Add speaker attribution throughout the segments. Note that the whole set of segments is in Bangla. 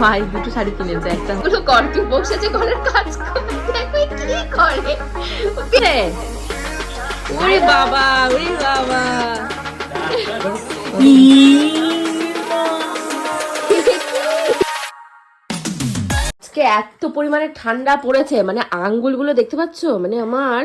Speaker 1: মায়ের দুটো শাড়ি কিনেছে একটা। হলো কর তুই বসেছে ঘরের কাজ করে কি করে? ওরে বাবা ওরে বাবা। আজকে এত পরিমাণে ঠান্ডা পড়েছে মানে আঙ্গুলগুলো দেখতে পাচ্ছ? মানে আমার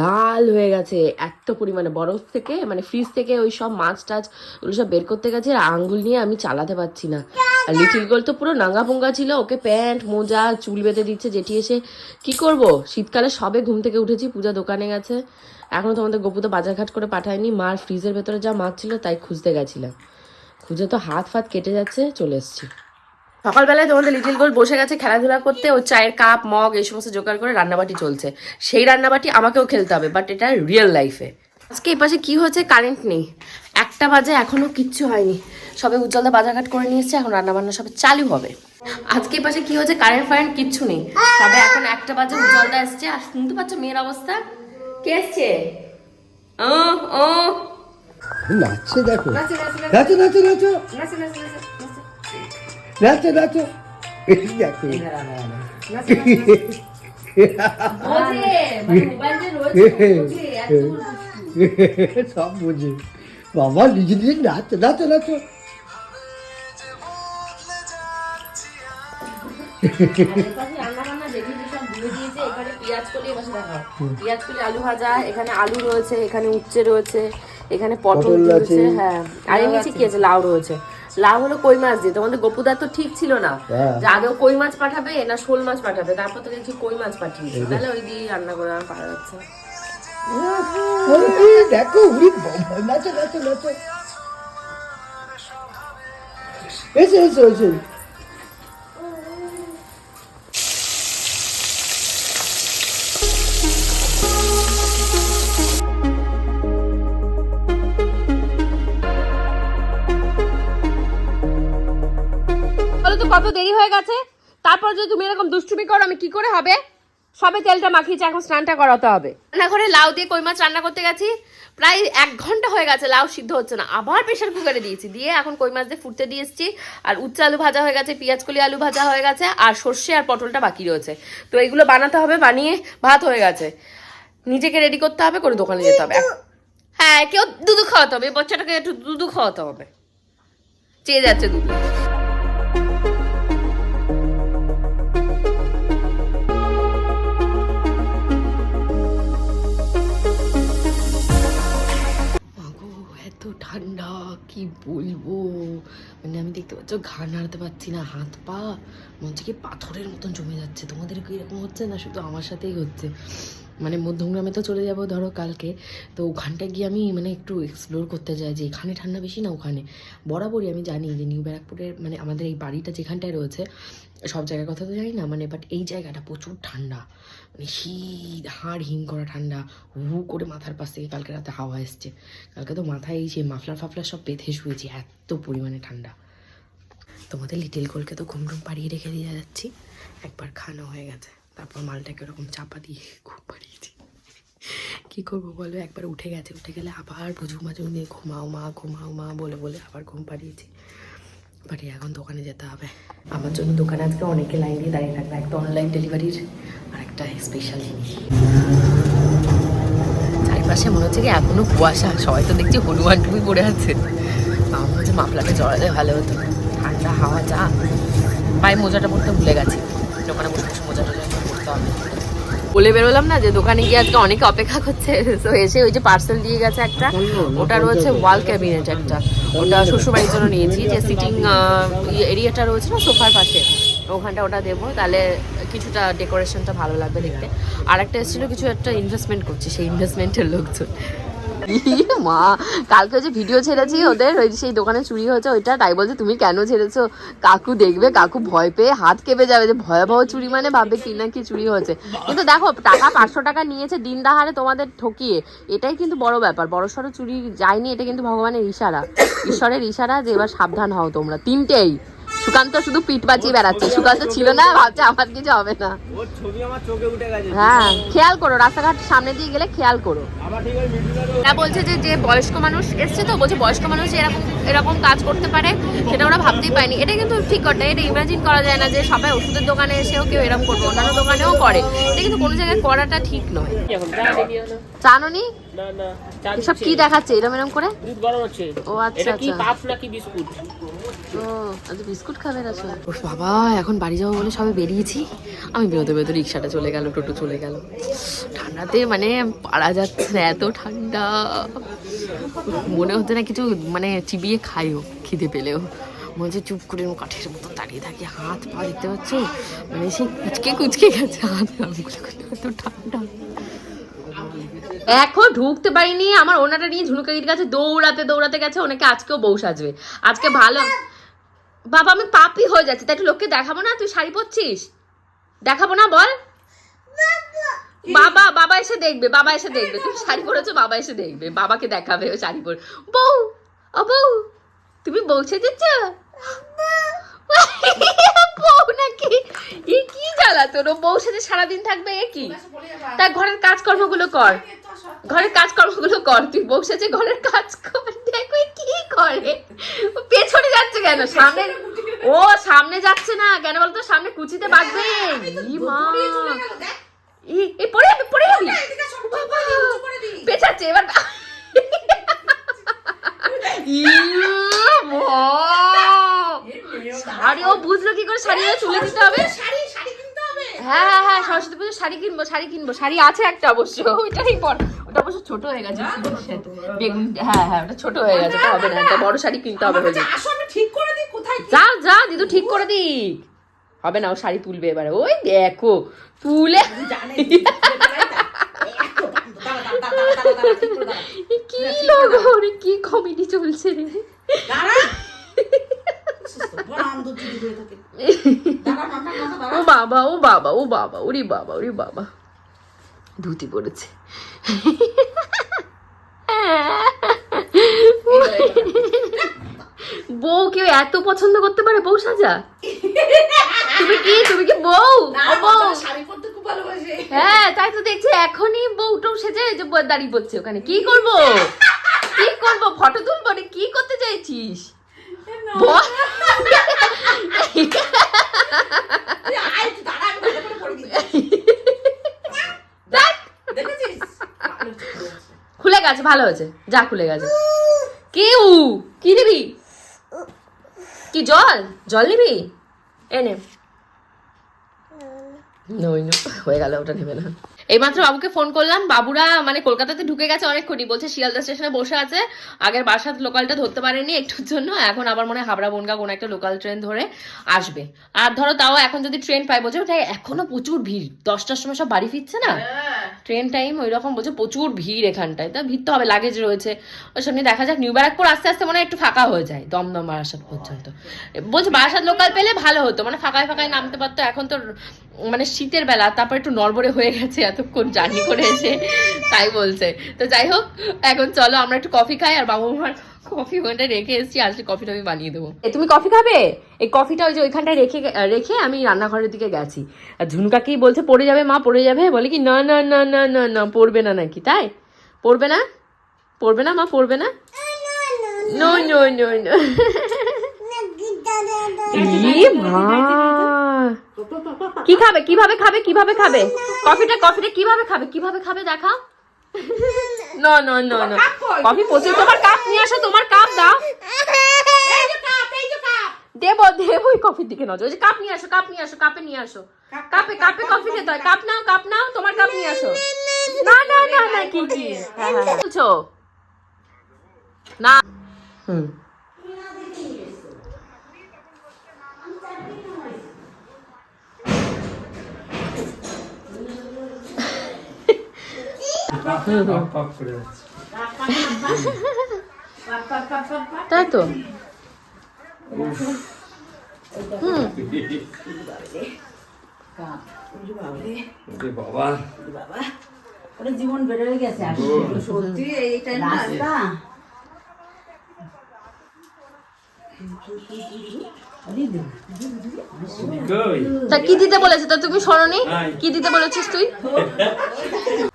Speaker 1: লাল হয়ে গেছে এত পরিমাণে, বরফ থেকে মানে ফ্রিজ থেকে ওই সব মাছ টাছ ওগুলো সব বের করতে গেছে আর আঙ্গুল নিয়ে আমি চালাতে পারছি না। আর লিটিল গোল তো পুরো নাঙ্গা পুঙ্গা ছিল, ওকে প্যান্ট, মোজা, চুল বেঁধে দিচ্ছে, যেটি এসে কি করব? শীতকালে সবে ঘুম থেকে উঠেছি, পূজা দোকানে গেছে। এখনও তোমাদের গপুতে বাজারঘাট করে পাঠায়নি মার ফ্রিজের ভেতরে যা মাছ ছিল তাই খুঁজতে গেছিলাম। খুঁজে তো হাত ফাত কেটে যাচ্ছে, চলে এসেছি। সকালবেলায় তোমাদের লিটিল গোল বসে গেছে খেলাধুলা করতে ও চায়ের কাপ মগ এই সমস্ত জোগাড় করে রান্নাবাটি চলছে। সেই রান্নাবাটি আমাকেও খেলতে হবে বাট এটা রিয়েল লাইফে আজকে এই পাশে কি হয়েছে কারেন্ট নেই। একটা বাজে এখনও কিচ্ছু হয়নি। সবে উজ্জ্বলদা বাজারঘাট করে নিয়ে এসছে এখন রান্নাবান্না সবে চালু হবে। আজকে পাশে কি হয়েছে কারেন্ট ফারেন্ট কিচ্ছু নেই। সবে এখন একটা বাজে উজ্জ্বলদা এসছে। আর শুনতে পাচ্ছ মেয়ের অবস্থা? কে এসছে? ও ও
Speaker 2: নাচছে দেখো। নাচো নাচো নাচো। নাচো নাচো এই দেখো
Speaker 1: মানে বোঝে এত
Speaker 2: সব বুঝি। বাবা নিজে নিজে নাচো নাচো নাচো
Speaker 1: পেঁয়াজ কলি আলু ভাজা এখানে আলু রয়েছে এখানে উচ্ছে রয়েছে এখানে পটল রয়েছে হ্যাঁ। আর এর নিচে কি আছে? লাউ রয়েছে। লাউ হলো কই মাছ দিয়ে। তোমাদের গোপুদার তো ঠিক ছিল না।
Speaker 2: হ্যাঁ।
Speaker 1: যে আগে কই মাছ পাঠাবে না শোল মাছ পাঠাবে তারপর তো দেখছি কই মাছ পাঠিয়েছে। তাহলে ওই দিয়ে রান্না করে আমার পারা যাচ্ছে
Speaker 2: দেখো উড়ি বাবা নাচো নাচো নাচো। এসো এসো এসো
Speaker 1: হয়ে গেছে। তারপর যদি তুমি এরকম দুষ্টুমি করো আমি কি করে হবে? সবে তেলটা মাখিয়েছি এখন স্নানটা করাতে হবে। রান্নাঘরে লাউ দিয়ে কই মাছ রান্না করতে গেছি। প্রায় এক ঘণ্টা হয়ে গেছে লাউ সিদ্ধ হচ্ছে না। আবার প্রেশার কুকারে দিয়েছি। দিয়ে এখন কই মাছ দিয়ে ফুটতে দিয়ে এসেছি। আর উচ্চ আলু ভাজা হয়ে গেছে পেঁয়াজ কলি আলু ভাজা হয়ে গেছে আর সর্ষে আর পটলটা বাকি রয়েছে। তো এগুলো বানাতে হবে বানিয়ে ভাত হয়ে গেছে। নিজেকে রেডি করতে হবে করে দোকানে যেতে হবে। হ্যাঁ কেউ দুধু খাওয়াতে হবে বাচ্চাটাকে একটু দুধু খাওয়াতে হবে। চেয়ে যাচ্ছে দুধ। ঠান্ডা কি বলব? মানে আমি দেখতে পাচ্ছ ঘা নাড়তে পারছি না, হাত পা, মনে হচ্ছে কি পাথরের মতন জমে যাচ্ছে। তোমাদের কি এরকম হচ্ছে না শুধু আমার সাথেই হচ্ছে? মানে মধ্যমগ্রামে তো চলে যাব, ধরো কালকে। তো ওখানটা গিয়ে আমি মানে একটু এক্সপ্লোর করতে যাই, যে এখানে ঠান্ডা বেশি না ওখানে? বরাবরই আমি জানি যে নিউ ব্যারাকপুরের মানে আমাদের এই বাড়িটা যেখানটায় রয়েছে সব জায়গার কথা তো জানি না মানে বাট এই জায়গাটা প্রচুর ঠান্ডা। মানে শীত, হাড় হিম করা ঠান্ডা, হু করে মাথার পাশ থেকে কালকে রাতে হাওয়া এসছে। কালকে তো মাথায় এই যে মাফলার ফাফলার সব বেঁধে শুয়েছি, এত পরিমাণে ঠান্ডা। তোমাদের লিটিল গোলকে তো ঘুম টুম পাড়িয়ে রেখে দিয়ে যাচ্ছি। একবার খানো হয়ে গেছে, তারপর মালটাকে ওরকম চাপা দিয়ে ঘুম পাড়িয়েছি কি করব বলো? একবার উঠে গেছে, উঠে গেলে আবার বুঝুক মাজুক নিয়ে ঘুমাও মা ঘুমাও মা বলে বলে আবার ঘুম পাড়িয়েছি। বাড়ি এখন দোকানে যেতে হবে। আমার জন্য দোকানে আজকে অনেকে লাইন দিয়ে দাঁড়িয়ে থাকবে, একটা অনলাইন ডেলিভারির আর একটা স্পেশাল জিনিস। চারিপাশে মনে হচ্ছে কি এখনও কুয়াশা, সবাই তো দেখছি হনুমান টুপি পড়ে আছে। আমার হচ্ছে মাফলাটা জড়ালে ভালো হতো। ঠান্ডা হাওয়া, যা। পায়ে মোজাটা পড়তে ভুলে গেছি। দোকানে বসে মোজাটা পড়তে হবে। বলে বেরোলাম না যে দোকানে গিয়ে আজকে অনেক অপেক্ষা করছে। তো এসে ওই যে পার্সেল দিয়ে গেছে একটা। ওটা রয়েছে ওয়াল ক্যাবিনেট একটা। ওটা শ্বশুরবাড়ির জন্য নিয়েছি যে সিটিং এরিয়াটা রয়েছে না সোফার পাশে। ওখানটা ওটা দেবো তাহলে কিছুটা ডেকোরেশনটা ভালো লাগবে দেখতে। আর একটা এসেছিল কিছু একটা ইনভেস্টমেন্ট করছি সেই ইনভেস্টমেন্টের লোকজন। ইয়ে মা কালকে যে ভিডিও ছেড়েছি ওদের ওই যে সেই দোকানে চুরি হয়েছে ওইটা তাই বলছে তুমি কেন ছেড়েছো? কাকু দেখবে কাকু ভয় পেয়ে হাত কেঁপে যাবে যে ভয়াবহ চুরি মানে ভাববে কি না কি চুরি হয়েছে। কিন্তু দেখো টাকা পাঁচশো টাকা নিয়েছে দিন দাহারে তোমাদের ঠকিয়ে এটাই কিন্তু বড় ব্যাপার। বড় সড়ো চুরি যায়নি এটা কিন্তু ভগবানের ইশারা। ঈশ্বরের ইশারা যে এবার সাবধান হও তোমরা তিনটেই। সুকান্ত শুধু পিঠ বাঁচিয়ে বেড়াচ্ছে। সুকান্ত ছিল না ভাবছে আমার কিছু হবে না।
Speaker 3: ওর ছবি আমার চোখে উঠে গেছে।
Speaker 1: হ্যাঁ খেয়াল করো রাস্তাঘাট সামনে দিয়ে গেলে খেয়াল করো। ওরা বলছে যে যে বয়স্ক মানুষ এসছে তো বলছে বয়স্ক মানুষ যে এরকম এরকম কাজ করতে পারে সেটা ওরা ভাবতেই পায়নি। এটা কিন্তু ঠিক কথা এটা ইমাজিন করা যায় না যে সবাই ওষুধের দোকানে এসেও কেউ এরকম করবে অন্যান্য দোকানেও করে। এটা কিন্তু কোনো জায়গায় করাটা ঠিক নয়। জানোনি?
Speaker 3: না না
Speaker 1: এসব কি দেখাচ্ছে? এরম এরম করে?
Speaker 3: দুধ গরম হচ্ছে।
Speaker 1: ও আচ্ছা
Speaker 3: এটা কি
Speaker 1: আচ্ছা।
Speaker 3: নাকি বিস্কুট?
Speaker 1: ও আজ বিস্কুট খাবে না সব ওর বাবা এখন বাড়ি যাব বলে সবে বেরিয়েছি। আমি বেরোতে বেরোতে রিক্সাটা চলে গেল টোটো চলে গেল। ঠান্ডাতে মানে পারা যাচ্ছে না এত ঠান্ডা। মনে হচ্ছে না কিছু মানে চিবিয়ে খাইও খিদে পেলেও। মনে হচ্ছে চুপ করে কাঠের মতো দাঁড়িয়ে থাকি হাত পা দেখতে পাচ্ছ? মানে সেই কুচকে কুচকে গেছে হাত এত ঠান্ডা। এখন ঢুকতে পারিনি, আমার ওনাটা নিয়ে ঝুনুকাকির কাছে দৌড়াতে দৌড়াতে গেছে, ওনাকে আজকেও বউ সাজবে। আজকে ভালো। বাবা, আমি পাপি হয়ে যাচ্ছি, তাই একটু লোককে দেখাবো না? তুই শাড়ি পরছিস? দেখাবো না, বল। বাবা বাবা এসে দেখবে, বাবা এসে দেখবে। তুমি শাড়ি পরেছো, বাবা এসে দেখবে। বাবাকে দেখাবে ও শাড়ি পরে। বউ, ও বউ, তুমি বউ সেজেছ? বউ নাকি? এ কি জ্বালা তোর? বউ সেজে সারাদিন থাকবে এ কি? তার ঘরের কাজকর্মগুলো কর। ঘরের কাজকর্মগুলো কর। তুই বউ সেজে ঘরের কাজ কর। দেখো কি করে? পেছনে যাচ্ছে কেন? সামনে ও সামনে যাচ্ছে না। কেন বলতো? সামনে কুচিতে বাঁধবে ই মা। ই- পড়ে যাবি পড়ে যাবি বাবা, পেছাচ্ছে এবার ইয়ে মা। শাড়ি ও বুঝলো কি করে শাড়ি ও চুলে দিতে হবে। হ্যাঁ হ্যাঁ হ্যাঁ সরস্বতী পুজোর শাড়ি কিনবো শাড়ি কিনবো। শাড়ি আছে একটা অবশ্য ওইটাই পর। ওটা অবশ্য ছোট হয়ে গেছে বেগুন হ্যাঁ হ্যাঁ ওটা ছোট হয়ে গেছে হবে না একটা বড় শাড়ি কিনতে হবে
Speaker 2: ঠিক করে দিই কোথায়
Speaker 1: যা যা দিদু ঠিক করে দিক। হবে না ও শাড়ি তুলবে এবারে। ওই দেখো তুলে। কি লোক কি কমেডি চলছে। রে ও বাবা ও বাবা ও বাবা ওরে বাবা ওরে বাবা। ধুতি পড়েছে। বউ কেউ এত পছন্দ করতে পারে বউ সাজা? তুমি কি তুমি কি বউ? হ্যাঁ তাই তো দেখছি এখনই বউ বউটাও সেজে দাঁড়িয়ে পড়ছে ওখানে। কি করব? কি করব? ফটো তুলবো কি করতে চাইছিস?
Speaker 2: দেখেছিস
Speaker 1: খুলে গেছে ভালো হয়েছে যা খুলে গেছে কেউ কি নিবি কি জল জল নিবি এনে নই হয়ে গেল ওটা নেবে না এইমাত্র বাবুকে ফোন করলাম। বাবুরা মানে কলকাতাতে ঢুকে গেছে অনেকক্ষণই। বলছে, শিয়ালদা স্টেশনে বসে আছে। আগের বাসার লোকালটা ধরতে পারেনি একটুর জন্য। এখন আবার মনে হয় হাবড়া, বনগা কোনো একটা লোকাল ট্রেন ধরে আসবে। আর ধরো তাও এখন যদি ট্রেন পাই বলছে ওটাই এখনও প্রচুর ভিড়। দশটার সময় সব বাড়ি ফিরছে না? ট্রেন টাইম ওই রকম বলছে প্রচুর ভিড় এখানটায়। তা ভিড় তো হবে লাগেজ রয়েছে। ওই সামনে দেখা যাক নিউ ব্যারাকপুর আস্তে আস্তে মনে হয় একটু ফাঁকা হয়ে যায়, দমদম বারাসাত পর্যন্ত। বলছে বারাসাত লোকাল পেলে ভালো হতো মানে ফাঁকায় ফাঁকায় নামতে পারতো। এখন তো মানে শীতের বেলা, তারপর একটু নড়বড়ে হয়ে গেছে, এতক্ষণ জার্নি করে এসে, তাই বলছে। তো যাই হোক, এখন চলো আমরা একটু কফি খাই আর বাবু মার কফি ওখানটা রেখে এসেছি আসলে কফিটা আমি বানিয়ে দেবো। এ, তুমি কফি খাবে? এই কফিটা ওই যে ওইখানটায় রেখে রেখে আমি রান্নাঘরের দিকে গেছি। আর ঝুনকাকি বলছে পড়ে যাবে মা পড়ে যাবে? বলে কি না না না না না না পড়বে না নাকি তাই? পড়বে না? পড়বে না মা পড়বে না? নো নো নো নো মা। কি খাবে কীভাবে খাবে কীভাবে খাবে? কফিটা কফিটা কীভাবে খাবে কীভাবে খাবে দেখাও। নো না না না কফি পচে তোমার কাপ নিয়ে আসো তোমার কাপ দাও। দেব দেবো ওই কফির দিকে নজর। ওই যে কাপ নিয়ে আসো কাপ নিয়ে আসো কাপে নিয়ে আসো। কাপে কাপে কফি খেতে হয়। কাপ নাও কাপ নাও তোমার কাপ নিয়ে আসো। না না না না কি কি হ্যাঁ। বলছো? না। হুম। তাই তো?
Speaker 3: বাবা
Speaker 2: জীবন গেছে সত্যি
Speaker 1: তা কি দিতে বলেছে? তা তুমি
Speaker 4: নাই।
Speaker 1: কি দিতে বলেছিস তুই?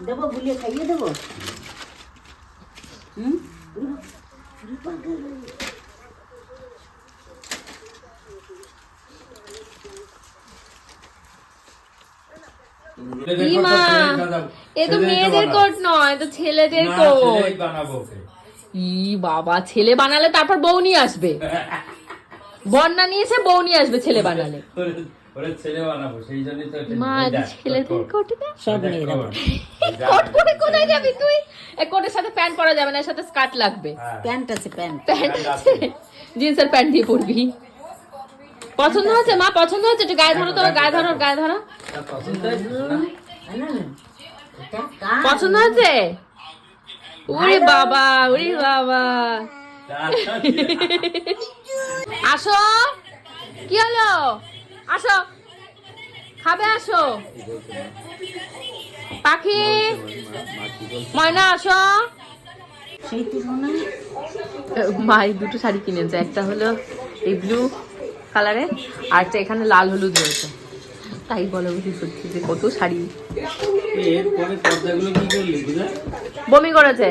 Speaker 2: দেবো বুলিয়ে খাইয়ে দেবো? হুম?
Speaker 1: এ তো মেয়েদের কোট নয় এ তো ছেলেদের কোট ই বাবা ছেলে বানালে তারপর বউ নিয়ে আসবে। বন্যা নিয়েছে বউ নিয়ে আসবে ছেলে বানালে।
Speaker 4: ওরে- ছেলে বানাবো সেই জন্যই তো
Speaker 1: মা ছেলেদের
Speaker 4: তোর
Speaker 2: সব মেয়েরা
Speaker 1: কোট পরে কোথায় যাবি তুই? এই কোটের সাথে প্যান্ট পরা যাবে না এর সাথে স্কার্ট লাগবে।
Speaker 4: হ্যাঁ।
Speaker 2: প্যান্ট আছে প্যান্ট।
Speaker 1: প্যান্ট আছে। জিন্সের প্যান্ট দিয়ে পরবি। পছন্দ হয়েছে? মা পছন্দ হয়েছে? একটু গায়ে ধরো তো গায়ে ধরো গায়ে ধরো।
Speaker 4: পছন্দ হয়েছে?
Speaker 1: পছন্দ ওরে বাবা ওরে বাবা। আসো। কি হলো? আসো। খাবে আসো। পাখি। ময়না আসো।
Speaker 2: সেই তুলনায়
Speaker 1: মা এই দুটো শাড়ি কিনেছে। একটা হলো এই ব্লু কালারে আর একটা এখানে লাল হলুদ রয়েছে। তাই বলো বুঝি সত্যি যে কত শাড়ি। বমি করেছে।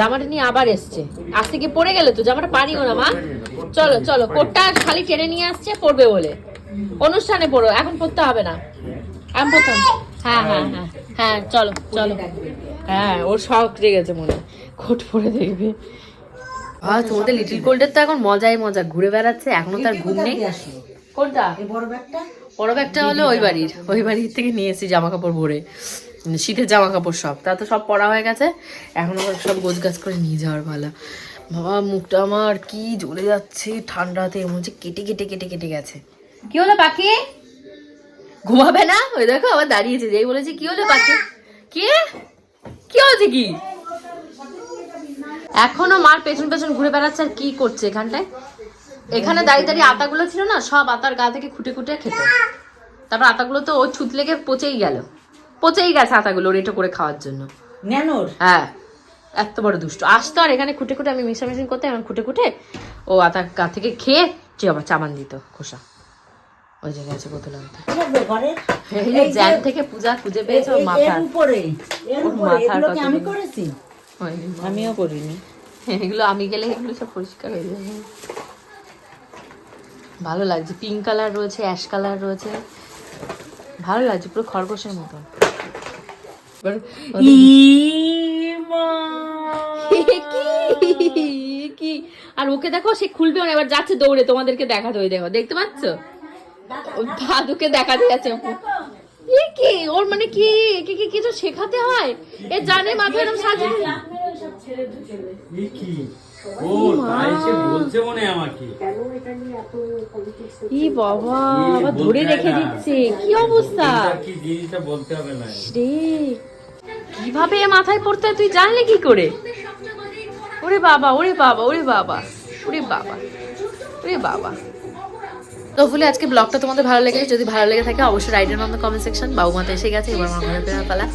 Speaker 1: জামাটা নিয়ে আবার এসছে। আজ থেকে পরে গেলে তো? জামাটা পারিও না মা। চলো চলো কোটটা খালি টেনে নিয়ে আসছে পরবে বলে। অনুষ্ঠানে পড়ো এখন পড়তে হবে না। এখন পড়তে। হ্যাঁ হ্যাঁ হ্যাঁ হ্যাঁ চলো চলো। হ্যাঁ ওর শখ লেগেছে মনে কোট পরে দেখবে। আর তোমাদের লিটিল গোল্ডের তো এখন মজাই মজা ঘুরে বেড়াচ্ছে এখনও তার ঘুম নেই। কোনটা?
Speaker 2: বড় ব্যাগটা?
Speaker 1: বড় ব্যাগটা হলো ওই বাড়ির ওই বাড়ির থেকে নিয়ে এসেছি জামা কাপড় ভরে। শীতের জামা কাপড় সব তা তো সব পরা হয়ে গেছে। এখন আবার সব গোছ গাছ করে নিয়ে যাওয়ার পালা। বাবা মুখটা আমার কি জ্বলে যাচ্ছে ঠান্ডাতে মনে হচ্ছে কেটে কেটে কেটে কেটে গেছে। কি হলো পাখি? ঘুমাবে না? ওই দেখো আবার দাঁড়িয়েছে যেই বলেছি কি হলো পাখি? কি? কি হয়েছে কি? এখনও মার পেছন পেছন ঘুরে বেড়াচ্ছে আর কি করছে এখানটায়? এখানে দাঁড়িয়ে দাঁড়িয়ে আতাগুলো ছিল না সব আতার গা থেকে খুঁটে খুঁটে খেত। তারপর আতাগুলো তো ওই ছুত লেগে পচেই গেল। পচেই গেছে আতাগুলো রেটো করে খাওয়ার জন্য।
Speaker 2: ন্যানোর?
Speaker 1: হ্যাঁ। এত বড় দুষ্ট। আসতো আর এখানে খুঁটে খুঁটে আমি মিশামিশি করতে এখন খুঁটে খুঁটে ও আতা গা থেকে খেয়ে যে আবার চামান দিত খোসা। ওই জায়গায় আছে বোতল আনতে।
Speaker 2: ঘরে
Speaker 1: এই যে জ্যান থেকে পূজা খুঁজে পেয়েছে ওর
Speaker 2: এর
Speaker 1: মাথা
Speaker 2: উপরে
Speaker 1: ওর মাথার
Speaker 2: এগুলো কি আমি করেছি?
Speaker 1: হয়নি।
Speaker 2: আমিও করিনি।
Speaker 1: এগুলো আমি গেলে এগুলো সব পরিষ্কার হয়ে যাবে। ভালো লাগছে। পিঙ্ক কালার রয়েছে অ্যাশ কালার রয়েছে। ভালো লাগছে পুরো খরগোশের মতন। কি কি আর ওকে দেখো সে খুলবে না এবার যাচ্ছে দৌড়ে তোমাদেরকে দেখা ওই দেখো দেখতে পাচ্ছ? ভাদুকে দেখা দেখাতে যাচ্ছে। এ কি? ওর মানে কি? কি কি কিছু শেখাতে হয়? এ জানে মাথায় এরকম সাজিয়ে
Speaker 4: কি? ও তাই সে বলছে মনে আমাকে।
Speaker 1: ই বাবা আবার ধরে রেখে দিচ্ছে। কি অবস্থা?
Speaker 4: কি জিনিসটা বলতে হবে না।
Speaker 1: রে কীভাবে এ মাথায় পড়তে হয়? তুই জানলে কি করে? ওরে বাবা ওরে বাবা ওরে বাবা ওরে বাবা ওরে বাবা। তো ফুলে আজকে ব্লগটা তোমাদের ভালো লেগেছে? যদি ভালো লেগে থাকে অবশ্যই write on the comment section বাবু মাথা এসে গেছে এবার আমার ঘরে ফেরার পালা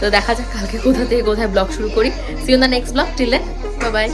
Speaker 1: তো দেখা যাক কালকে কোথা থেকে কোথায় ব্লগ শুরু করি। See on the next blog টিলে bye by